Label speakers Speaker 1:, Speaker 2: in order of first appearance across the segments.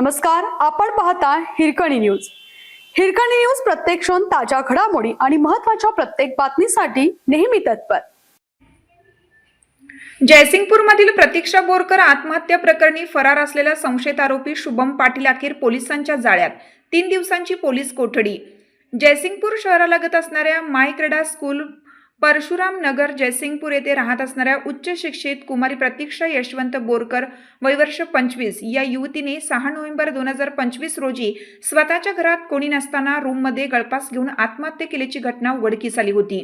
Speaker 1: नमस्कार आपण पाहता हिरकणी न्यूज. हिरकणी न्यूज प्रत्येक क्षण ताज्या घडामोडी आणि महत्त्वाच्या प्रत्येक बातमीसाठी नेहमी तत्पर.
Speaker 2: जयसिंगपूरमधील प्रतीक्षा बोरकर आत्महत्या प्रकरणी फरार असलेला संशयित आरोपी शुभम पाटील अखेर पोलिसांच्या जाळ्यात. तीन दिवसांची पोलीस कोठडी. जयसिंगपूर शहरालगत असणाऱ्या माय क्रेडा स्कूल परशुराम नगर जयसिंगपूर येथे राहत असणाऱ्या उच्च शिक्षित कुमारी प्रतीक्षा यशवंत बोरकर वयवर्ष पंचवीस. या युवतीने सहा नोव्हेंबर दोन हजार पंचवीस रोजी स्वतःच्या घरात कोणी नसताना रूममध्ये गळपास घेऊन आत्महत्या केल्याची घटना उघडकीस आली होती.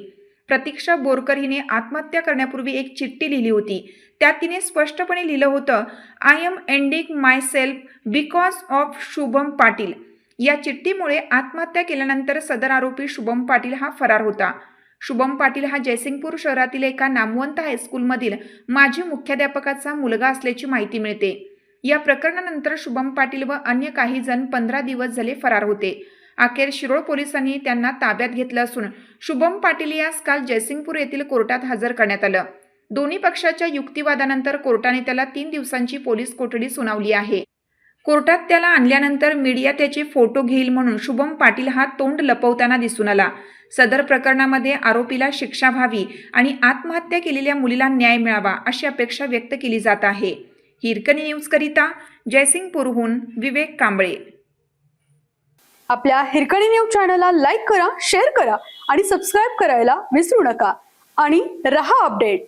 Speaker 2: प्रतीक्षा बोरकर हिने आत्महत्या करण्यापूर्वी एक चिठ्ठी लिहिली होती. त्यात तिने स्पष्टपणे लिहिलं होतं I am ending myself because of Shubham Patil. या चिठ्ठीमुळे आत्महत्या केल्यानंतर सदर आरोपी शुभम पाटील हा फरार होता. शुभम पाटील हा जयसिंगपूर शहरातील एका नामवंत हायस्कूलमधील माजी मुख्याध्यापकाचा मुलगा असल्याची माहिती मिळते. या प्रकरणानंतर शुभम पाटील व अन्य काही जण पंधरा दिवस झाले फरार होते. अखेर शिरोळ पोलिसांनी त्यांना ताब्यात घेतलं असून शुभम पाटील यास काल जयसिंगपूर येथील कोर्टात हजर करण्यात आलं. दोन्ही पक्षाच्या युक्तिवादानंतर कोर्टाने त्याला तीन दिवसांची पोलीस कोठडी सुनावली आहे. कोर्टात त्याला आणल्यानंतर मीडिया त्याचे फोटो घेईल म्हणून शुभम पाटील हा तोंड लपवताना दिसून आला. सदर प्रकरणामध्ये आरोपीला शिक्षा व्हावी आणि आत्महत्या केलेल्या मुलीला न्याय मिळावा अशी अपेक्षा व्यक्त केली जात आहे. हिरकणी न्यूजकरिता जयसिंगपूरहून विवेक कांबळे.
Speaker 1: आपल्या हिरकणी न्यूज चॅनलला लाईक करा शेअर करा आणि सबस्क्राईब करायला विसरू नका. आणि रहा अपडेट.